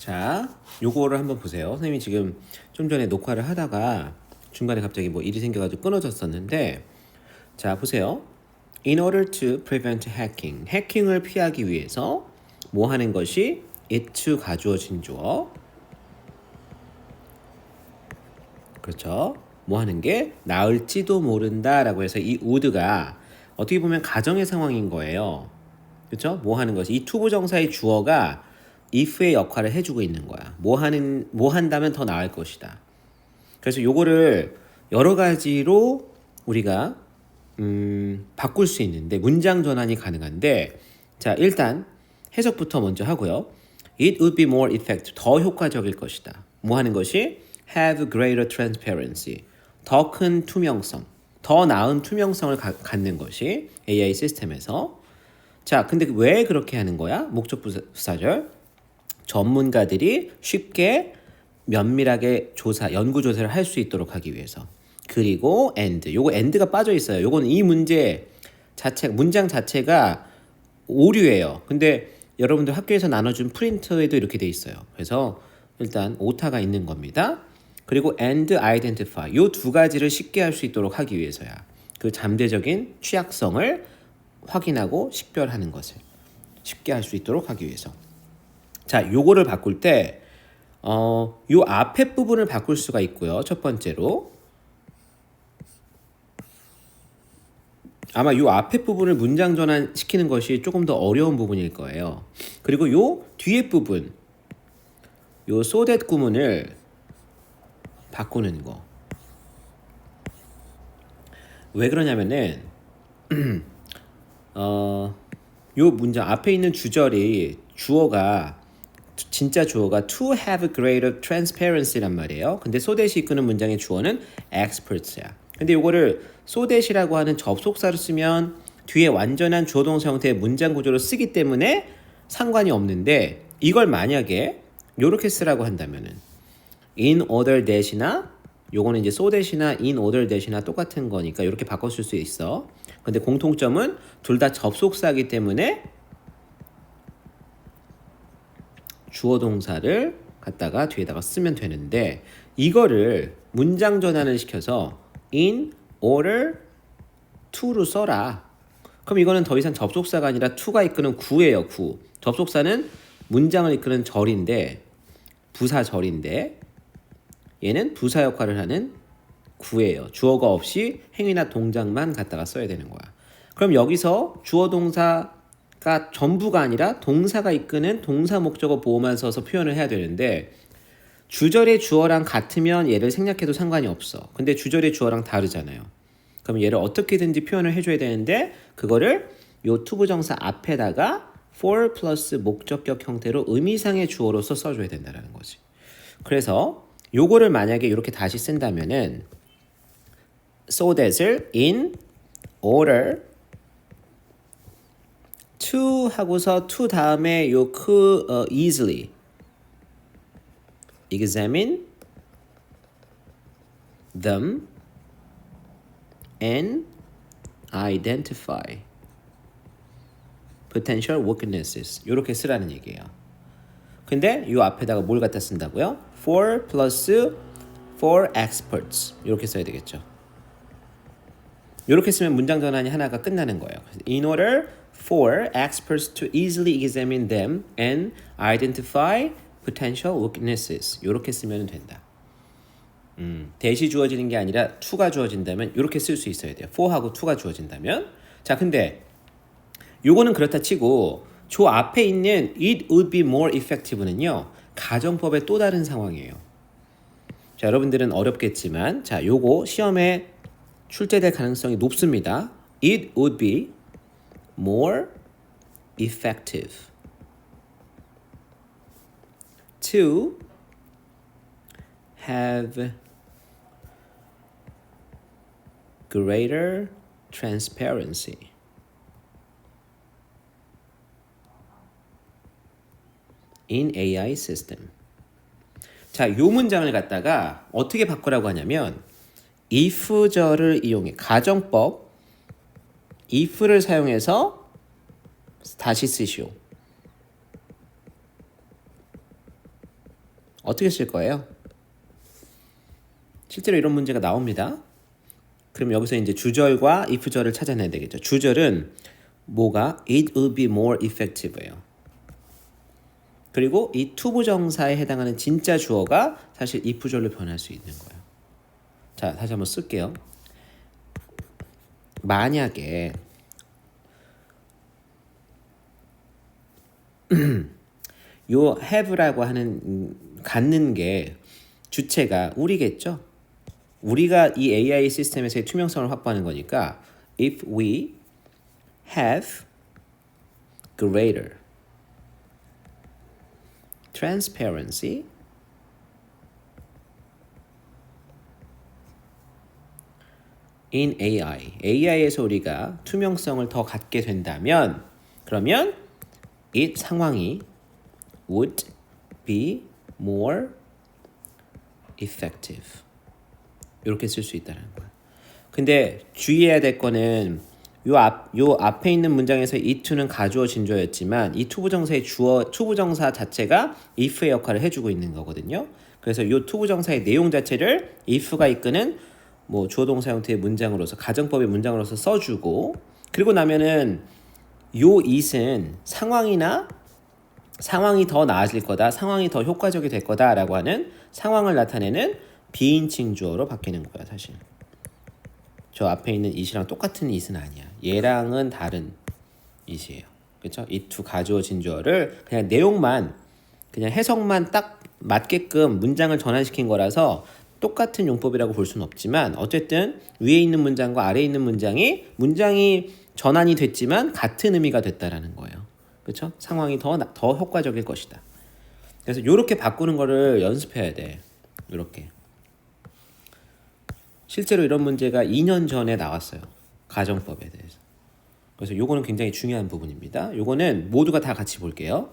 자, 요거를 한번 보세요. 선생님이 지금 좀 전에 녹화를 하다가 중간에 갑자기 뭐 일이 생겨가지고 끊어졌었는데, 자, 보세요. In order to prevent hacking, 해킹을 피하기 위해서 뭐 하는 것이 it to 가주어진 주어. 그렇죠. 뭐 하는 게 나을지도 모른다라고 해서 이 would가 어떻게 보면 가정의 상황인 거예요. 그렇죠? 뭐 하는 것이 이 투부정사의 주어가 if의 역할을 해주고 있는 거야. 뭐 하는 뭐 한다면 더 나을 것이다. 그래서 요거를 여러 가지로 우리가 음, 바꿀 수 있는데 문장 전환이 가능한데 자 일단 해석부터 먼저 하고요. It would be more effective. 더 효과적일 것이다. 뭐 하는 것이 have greater transparency. 더 큰 투명성, 더 나은 투명성을 가, 갖는 것이 AI 시스템에서 자, 근데 왜 그렇게 하는 거야? 목적 부사절 전문가들이 쉽게 면밀하게 조사, 연구 조사를 할 수 있도록 하기 위해서. 그리고 and. 요거 and가 빠져 있어요. 요거는 이 문제 자체 문장 자체가 오류예요. 근데 여러분들 학교에서 나눠준 프린트에도 이렇게 돼 있어요. 그래서 일단 오타가 있는 겁니다. 그리고 and identify 요 두 가지를 쉽게 할 수 있도록 하기 위해서야. 그 잠재적인 취약성을 확인하고 식별하는 것을 쉽게 할 수 있도록 하기 위해서. 자, 요거를 바꿀 때 어, 요 앞에 부분을 바꿀 수가 있고요. 첫 번째로 아마 요 앞에 부분을 문장 전환 시키는 것이 조금 더 어려운 부분일 거예요. 그리고 요 뒤에 부분 요 so that 구문을 바꾸는 거. 왜 그러냐면은 어, 요 문장 앞에 있는 주절이 주어가 진짜 주어가 to have greater transparency란 말이에요. 근데 so that이 이끄는 문장의 주어는 experts야. 근데 요거를 so that이라고 하는 접속사로 쓰면 뒤에 완전한 주어 동사 형태의 문장 구조로 쓰기 때문에 상관이 없는데 이걸 만약에 요렇게 쓰라고 한다면은 in order that이나 요거는 이제 so that이나 in order that이나 똑같은 거니까 이렇게 바꿔 쓸 수 있어. 근데 공통점은 둘 다 접속사이기 때문에 주어 동사를 갖다가 뒤에다가 쓰면 되는데 이거를 문장 전환을 시켜서 in order to로 써라. 그럼 이거는 더 이상 접속사가 아니라 to가 이끄는 구예요, 구. 접속사는 문장을 이끄는 절인데 부사 절인데 얘는 부사 역할을 하는 구예요. 주어가 없이 행위나 동작만 갖다가 써야 되는 거야. 그럼 여기서 주어 동사 가 전부가 아니라 동사가 이끄는 동사 목적어 보호만 써서 표현을 해야 되는데 주절의 주어랑 같으면 얘를 생략해도 상관이 없어. 근데 주절의 주어랑 다르잖아요. 그럼 얘를 어떻게든지 표현을 해줘야 되는데 그거를 요 투부정사 앞에다가 for 플러스 목적격 형태로 의미상의 주어로서 써줘야 된다는 거지. 그래서 요거를 만약에 이렇게 다시 쓴다면은 so that을 in order to 하고서 to 다음에 요 그 어, easily examine them and identify potential weaknesses 이렇게 쓰라는 얘기예요. 근데 이 앞에다가 뭘 갖다 쓴다고요? for plus for experts 이렇게 써야 되겠죠. 이렇게 쓰면 문장 전환이 하나가 끝나는 거예요. In order for experts to easily examine them and identify potential weaknesses 이렇게 쓰면 된다. 음, 대시 주어지는 게 아니라 to가 주어진다면 이렇게 쓸 수 있어야 돼요. for하고 to가 주어진다면 자 근데 요거는 그렇다 치고 저 앞에 있는 it would be more effective는요 가정법의 또 다른 상황이에요. 자 여러분들은 어렵겠지만 자 요거 시험에 출제될 가능성이 높습니다. It would be more effective to have greater transparency. in AI system. 자, 요 문장을 갖다가 어떻게 바꾸라고 하냐면 if절을 이용해 가정법 if를 사용해서 다시 쓰시오. 어떻게 쓸 거예요? 실제로 이런 문제가 나옵니다. 그럼 여기서 이제 주절과 if절을 찾아내야 되겠죠. 주절은 뭐가 it would be more effective예요. 그리고 이 투부정사에 해당하는 진짜 주어가 사실 if절로 변할 수 있는 거예요. 자, 다시 한번 쓸게요. 만약에 요 have라고 하는 음, 갖는 게 주체가 우리겠죠. 우리가 이 AI 시스템에서의 투명성을 확보하는 거니까 if we have greater transparency in AI, AI에서 우리가 투명성을 더 갖게 된다면 그러면 이 상황이 would be more effective. 이렇게 쓸 수 있다는 거야. 근데 주의해야 될 거는 요 앞, 요 앞에 있는 문장에서 이 to는 가주어 진주어였지만 이 투부정사의 주어 투부정사 자체가 if의 역할을 해주고 있는 거거든요. 그래서 요 투부정사의 내용 자체를 if가 이끄는 뭐 주어 동사 형태의 문장으로서 가정법의 문장으로서 써주고 그리고 나면은 요 it은 상황이나 상황이 더 나아질 거다, 상황이 더 효과적이 될 거다라고 하는 상황을 나타내는 비인칭 주어로 바뀌는 거야 사실. 저 앞에 있는 it이랑 똑같은 it은 아니야. 얘랑은 다른 it이에요. 그렇죠? 이두 가주어 진 주어를 그냥 내용만 그냥 해석만 딱 맞게끔 문장을 전환시킨 거라서 똑같은 용법이라고 볼 수는 없지만 어쨌든 위에 있는 문장과 아래에 있는 문장이 문장이 전환이 됐지만 같은 의미가 됐다라는 거예요. 그렇죠? 상황이 더 더 효과적일 것이다. 그래서 이렇게 바꾸는 거를 연습해야 돼. 이렇게. 실제로 이런 문제가 2년 전에 나왔어요. 가정법에 대해서. 그래서 요거는 굉장히 중요한 부분입니다. 요거는 모두가 다 같이 볼게요.